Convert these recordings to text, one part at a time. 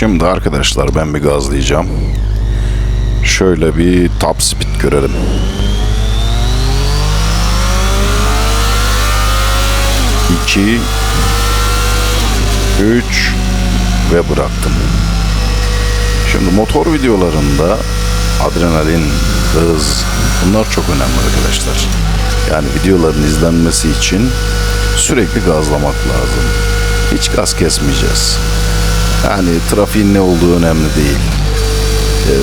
Şimdi arkadaşlar ben bir gazlayacağım. Şöyle bir top speed görelim. İki, üç ve bıraktım. Şimdi motor videolarında adrenalin, hız bunlar çok önemli arkadaşlar. Yani videoların izlenmesi için sürekli gazlamak lazım. Hiç gaz kesmeyeceğiz. Yani trafiğin ne olduğu önemli değil. Ee,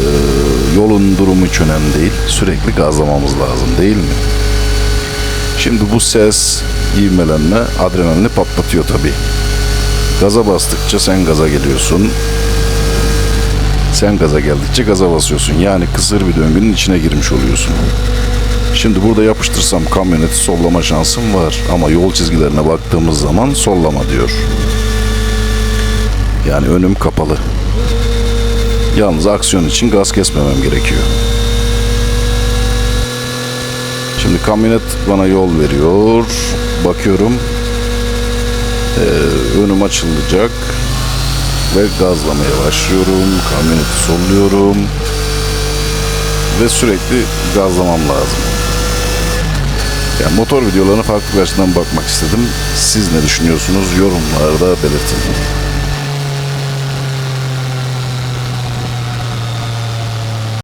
yolun durumu hiç önemli değil. Sürekli gazlamamız lazım değil mi? Şimdi bu ses, ivmelenme adrenalini patlatıyor tabii. Gaza bastıkça sen gaza geliyorsun. Sen gaza geldikçe gaza basıyorsun. Yani kısır bir döngünün içine girmiş oluyorsun. Şimdi burada yapıştırsam kamyoneti sollama şansım var. Ama yol çizgilerine baktığımız zaman sollama diyor. Yani önüm kapalı. Yalnız aksiyon için gaz kesmemem gerekiyor. Şimdi kamyonet bana yol veriyor. Bakıyorum. Ee, önüm açılacak. Ve gazlamaya başlıyorum. Kamyoneti solluyorum. Ve sürekli gazlamam lazım. Yani motor videolarına farklı bir açıdan bakmak istedim. Siz ne düşünüyorsunuz? Yorumlarda belirtin.